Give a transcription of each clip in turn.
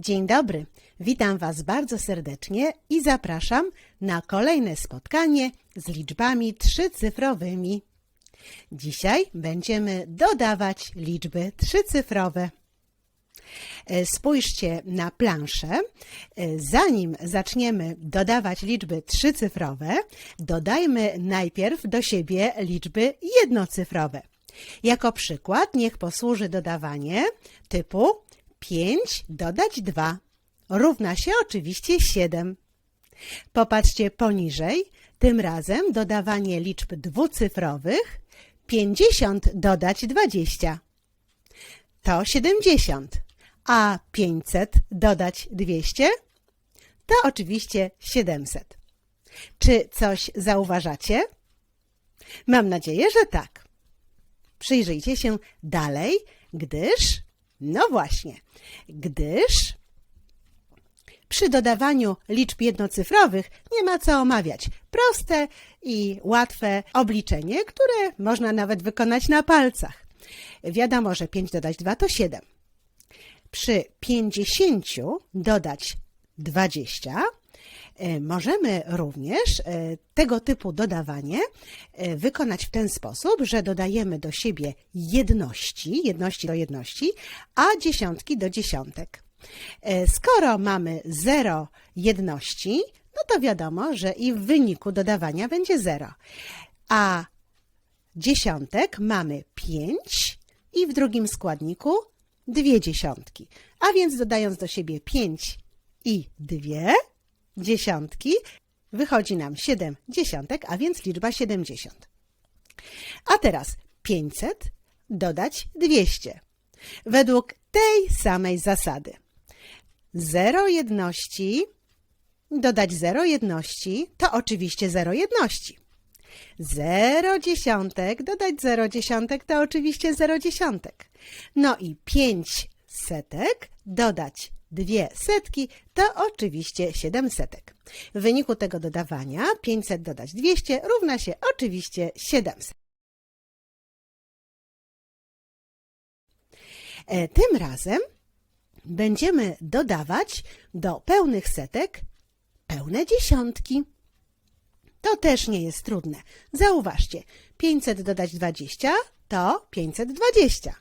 Dzień dobry, witam Was bardzo serdecznie i zapraszam na kolejne spotkanie z liczbami trzycyfrowymi. Dzisiaj będziemy dodawać liczby trzycyfrowe. E, Spójrzcie na planszę. E, Zanim zaczniemy dodawać liczby trzycyfrowe, dodajmy najpierw do siebie liczby jednocyfrowe. Jako przykład niech posłuży dodawanie typu 5 dodać 2 równa się oczywiście 7. Popatrzcie poniżej, tym razem dodawanie liczb dwucyfrowych 50 dodać 20 to 70, a 500 dodać 200 to oczywiście 700. Czy coś zauważacie? Mam nadzieję, że tak. Przyjrzyjcie się dalej, gdyż, no właśnie, gdyż przy dodawaniu liczb jednocyfrowych nie ma co omawiać. Proste i łatwe obliczenie, które można nawet wykonać na palcach. Wiadomo, że 5 dodać 2 to 7. Przy 50 dodać 20 e, możemy również e, tego typu dodawanie e, wykonać w ten sposób, że dodajemy do siebie jedności, jedności do jedności, a dziesiątki do dziesiątek. E, Skoro mamy 0 jedności, no to wiadomo, że i w wyniku dodawania będzie 0. A dziesiątek mamy 5 i w drugim składniku dwie dziesiątki. A więc dodając do siebie 5 i dwie dziesiątki, wychodzi nam 7 dziesiątek, a więc liczba 70. A teraz 500 dodać 200. Według tej samej zasady. 0 jedności dodać 0 jedności to oczywiście 0 jedności. 0 dziesiątek dodać 0 dziesiątek to oczywiście 0 dziesiątek. No i 5 setek dodać 2 setki to oczywiście 7 setek. W wyniku tego dodawania 500 dodać 200 równa się oczywiście 700. E, Tym razem będziemy dodawać do pełnych setek pełne dziesiątki. To też nie jest trudne. Zauważcie, 500 dodać 20 to 520.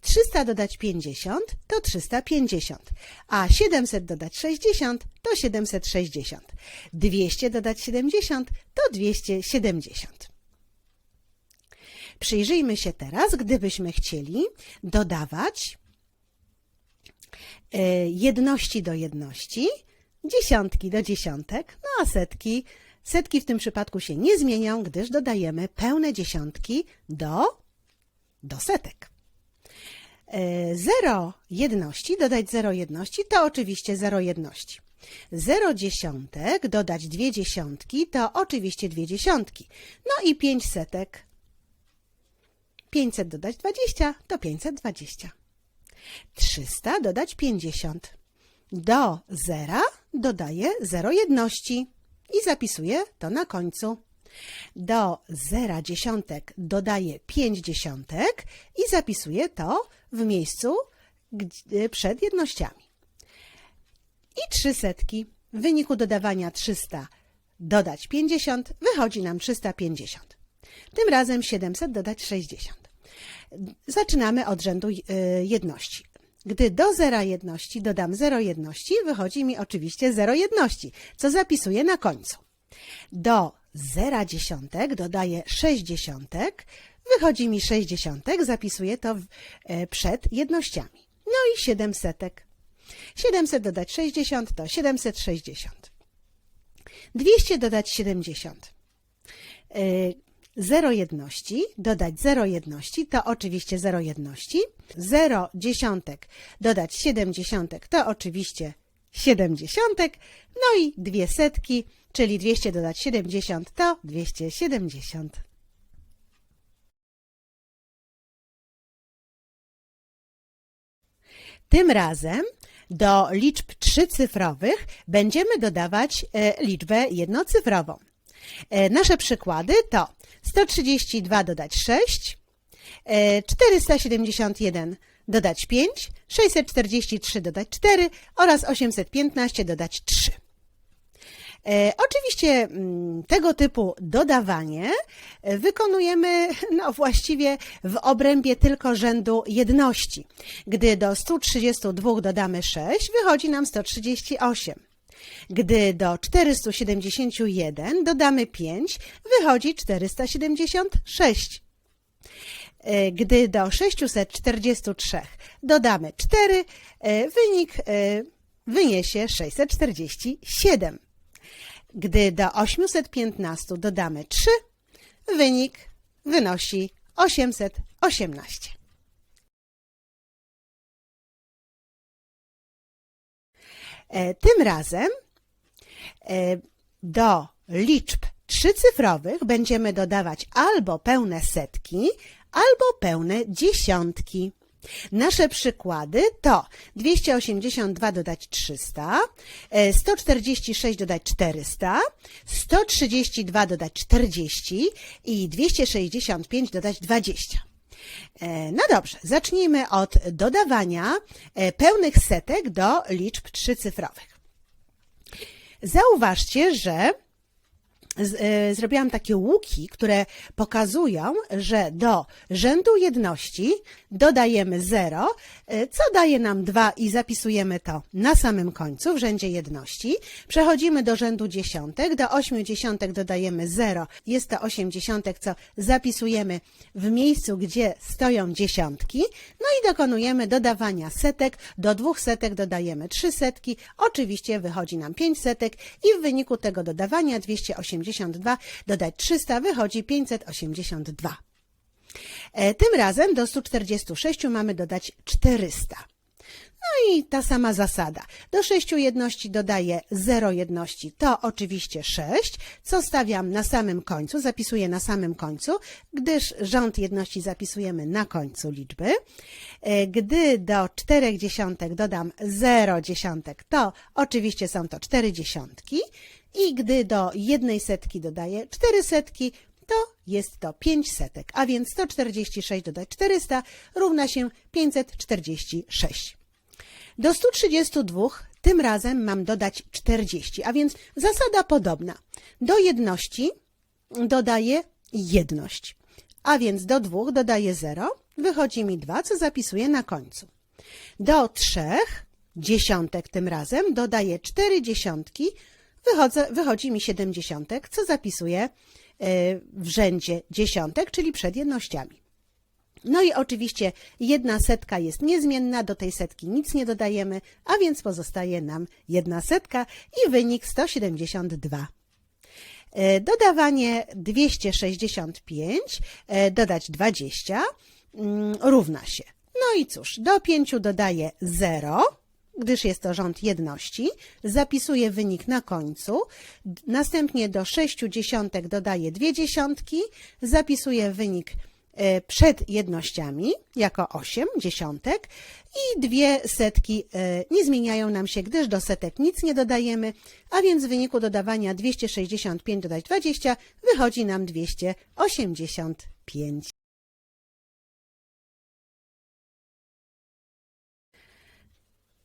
300 dodać 50 to 350, a 700 dodać 60 to 760. 200 dodać 70 to 270. Przyjrzyjmy się teraz, gdybyśmy chcieli dodawać e, jedności do jedności, dziesiątki do dziesiątek, no a setki, setki w tym przypadku się nie zmienią, gdyż dodajemy pełne dziesiątki do, do setek. Zero jedności dodać zero jedności to oczywiście zero jedności. Zero dziesiątek dodać dwie dziesiątki to oczywiście dwie dziesiątki. No i pięć setek. 500 dodać 20 to 520. 300 dodać 50. Do zera dodaję 0 jedności i zapisuję to na końcu. Do zera dziesiątek dodaję 5 dziesiątek i zapisuję to w miejscu przed jednościami. I trzy setki. W wyniku dodawania 300 dodać 50 wychodzi nam 350. Tym razem 700 dodać 60. Zaczynamy od rzędu y, jedności. Gdy do zera jedności dodam 0 jedności, wychodzi mi oczywiście 0 jedności, co zapisuję na końcu. Do zera dziesiątek dodaję 6 dziesiątek, wychodzi mi 6 dziesiątek, zapisuję to e, przed jednościami. No i 7 setek. 700 dodać 60 to 760. 200 dodać 70. Y, Zero jedności, dodać zero jedności, to oczywiście zero jedności. Zero dziesiątek, dodać siedem dziesiątek, to oczywiście siedem dziesiątek. No i dwie setki, czyli 200 dodać 70, to 270. Tym razem do liczb trzycyfrowych będziemy dodawać e, liczbę jednocyfrową. E, Nasze przykłady to 132 dodać 6, e, 471 dodać 5, 643 dodać 4 oraz 815 dodać 3. E, oczywiście mm, tego typu dodawanie e, wykonujemy no, właściwie w obrębie tylko rzędu jedności. Gdy do 132 dodamy 6, wychodzi nam 138. Gdy do 471 dodamy 5, wychodzi 476. E, Gdy do 643 dodamy 4, e, wynik e, wyniesie 647. Gdy do 815 dodamy 3, wynik wynosi 818. E, Tym razem do liczb trzycyfrowych będziemy dodawać albo pełne setki, albo pełne dziesiątki. Nasze przykłady to 282 dodać 300, e, 146 dodać 400, 132 dodać 40 i 265 dodać 20. E, No dobrze, zacznijmy od dodawania e, pełnych setek do liczb trzycyfrowych. Zauważcie, że z, e, zrobiłam takie łuki, które pokazują, że do rzędu jedności dodajemy 0, e, co daje nam 2 i zapisujemy to na samym końcu w rzędzie jedności. Przechodzimy do rzędu dziesiątek, do 8 dziesiątek dodajemy 0, jest to 8 dziesiątek, co zapisujemy w miejscu, gdzie stoją dziesiątki. No i dokonujemy dodawania setek, do dwóch setek dodajemy trzy setki, oczywiście wychodzi nam 5 setek i w wyniku tego dodawania 282 dodać 300 wychodzi 582. E, Tym razem do 146 mamy dodać 400. No i ta sama zasada. Do 6 jedności dodaję 0 jedności, to oczywiście 6, co stawiam na samym końcu, zapisuję na samym końcu, gdyż rząd jedności zapisujemy na końcu liczby. E, Gdy do 4 dziesiątek dodam 0 dziesiątek, to oczywiście są to 4 dziesiątki. I gdy do jednej setki dodaję 4 setki, to jest to 5 setek, a więc 146 dodać 400 równa się 546. Do 132 tym razem mam dodać 40, a więc zasada podobna. Do jedności dodaję jedność, a więc do dwóch dodaję 0, wychodzi mi 2, co zapisuję na końcu. Do trzech dziesiątek tym razem dodaję 4 dziesiątki, wychodzę, wychodzi mi 7 dziesiątek, co zapisuję e, w rzędzie dziesiątek, czyli przed jednościami. No i oczywiście jedna setka jest niezmienna, do tej setki nic nie dodajemy, a więc pozostaje nam jedna setka i wynik 172. E, Dodawanie 265, e, dodać 20 mm, równa się. No i cóż, do 5 dodaję 0, gdyż jest to rząd jedności. Zapisuję wynik na końcu. Następnie do 6 dziesiątek dodaję 2 dziesiątki. Zapisuję wynik e, przed jednościami jako 8 dziesiątek i dwie setki e, nie zmieniają nam się, gdyż do setek nic nie dodajemy, a więc w wyniku dodawania 265 dodać 20 wychodzi nam 285.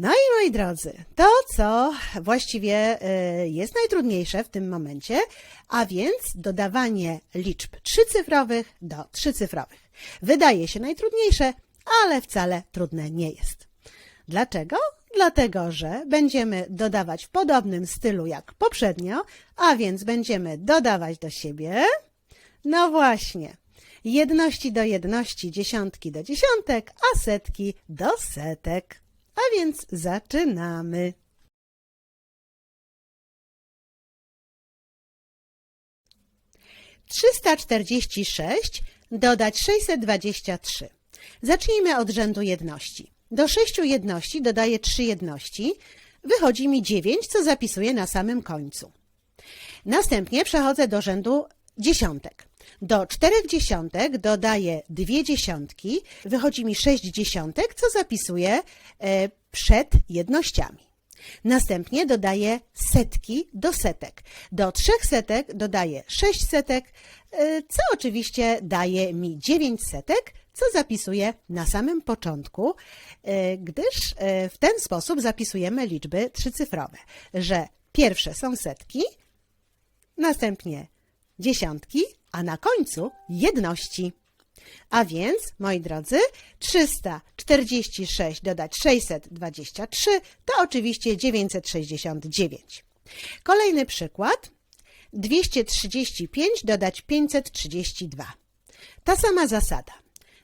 No i moi drodzy, to co właściwie y, jest najtrudniejsze w tym momencie, a więc dodawanie liczb trzycyfrowych do trzycyfrowych. Wydaje się najtrudniejsze, ale wcale trudne nie jest. Dlaczego? Dlatego, że będziemy dodawać w podobnym stylu jak poprzednio, a więc będziemy dodawać do siebie, no właśnie, jedności do jedności, dziesiątki do dziesiątek, a setki do setek. A więc zaczynamy. Trzysta czterdzieści sześć dodać sześćset dwadzieścia trzy. Zacznijmy od rzędu jedności. Do sześciu jedności dodaję trzy jedności. Wychodzi mi dziewięć, co zapisuję na samym końcu. Następnie przechodzę do rzędu dziesiątek. Do czterech dziesiątek dodaję dwie dziesiątki, wychodzi mi sześć dziesiątek, co zapisuję e, przed jednościami. Następnie dodaję setki do setek. Do trzech setek dodaję sześć setek, e, co oczywiście daje mi dziewięć setek, co zapisuję na samym początku, e, gdyż w ten sposób zapisujemy liczby trzycyfrowe, że pierwsze są setki, następnie dziesiątki, a na końcu jedności. A więc, moi drodzy, 346 dodać 623 to oczywiście 969. Kolejny przykład. 235 dodać 532. Ta sama zasada.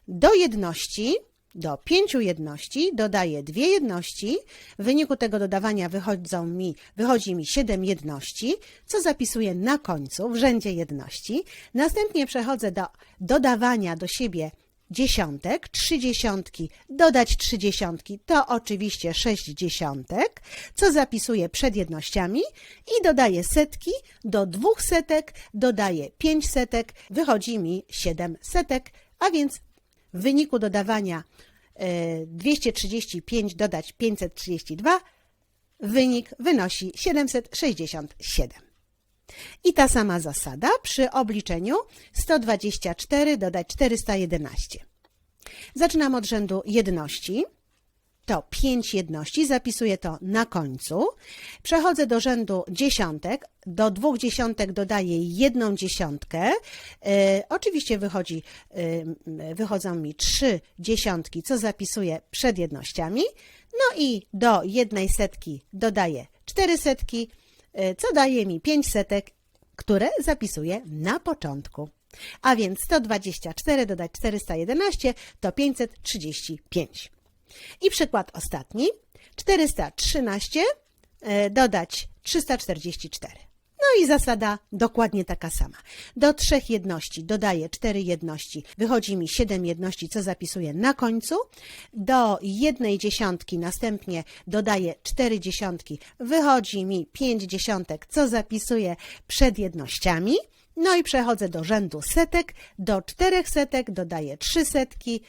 Do jedności, do pięciu jedności dodaję dwie jedności. W wyniku tego dodawania wychodzą mi, wychodzi mi 7 jedności, co zapisuję na końcu w rzędzie jedności. Następnie przechodzę do dodawania do siebie dziesiątek, trzy dziesiątki, dodać trzy dziesiątki, to oczywiście sześć dziesiątek, co zapisuję przed jednościami i dodaję setki, do dwóch setek dodaję pięć setek, wychodzi mi siedem setek, a więc w wyniku dodawania e, 235 dodać 532 wynik wynosi 767. I ta sama zasada przy obliczeniu 124 dodać 411. Zaczynam od rzędu jedności. To 5 jedności, zapisuję to na końcu. Przechodzę do rzędu dziesiątek. Do dwóch dziesiątek dodaję jedną dziesiątkę. E, oczywiście wychodzi, e, wychodzą mi trzy dziesiątki, co zapisuję przed jednościami. No i do jednej setki dodaję cztery setki E, co daje mi 5 setek, które zapisuję na początku. A więc 124 dodać 411 to 535. I przykład ostatni. 413 e, dodać 344. No i zasada dokładnie taka sama. Do trzech jedności dodaję cztery jedności, wychodzi mi siedem jedności, co zapisuję na końcu. Do jednej dziesiątki następnie dodaję cztery dziesiątki, wychodzi mi pięć dziesiątek, co zapisuję przed jednościami. No i przechodzę do rzędu setek. Do czterech setek dodaję trzy setki.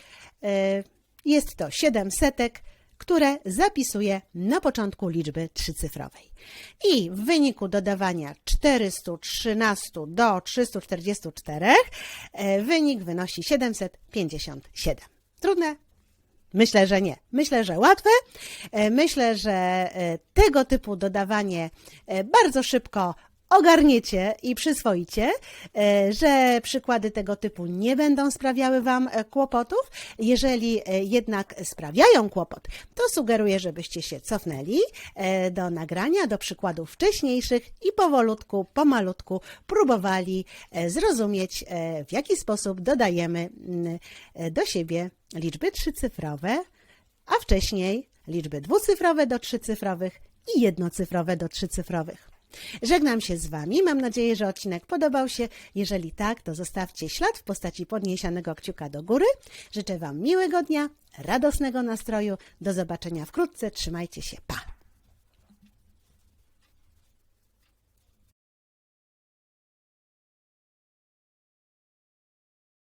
E, jest to siedem setek które zapisuję na początku liczby trzycyfrowej. I w wyniku dodawania 413 do 344 e, wynik wynosi 757. Trudne? Myślę, że nie. Myślę, że łatwe. E, myślę, że e, tego typu dodawanie bardzo szybko ogarniecie i przyswoicie, e, że przykłady tego typu nie będą sprawiały Wam e, kłopotów. Jeżeli e, jednak sprawiają kłopot, to sugeruję, żebyście się cofnęli do nagrania, do przykładów wcześniejszych i powolutku, pomalutku próbowali zrozumieć, w jaki sposób dodajemy do siebie liczby trzycyfrowe, a wcześniej liczby dwucyfrowe do trzycyfrowych i jednocyfrowe do trzycyfrowych. Żegnam się z Wami. Mam nadzieję, że odcinek podobał się. Jeżeli tak, to zostawcie ślad w postaci podniesionego kciuka do góry. Życzę Wam miłego dnia, radosnego nastroju. Do zobaczenia wkrótce. Trzymajcie się. Pa!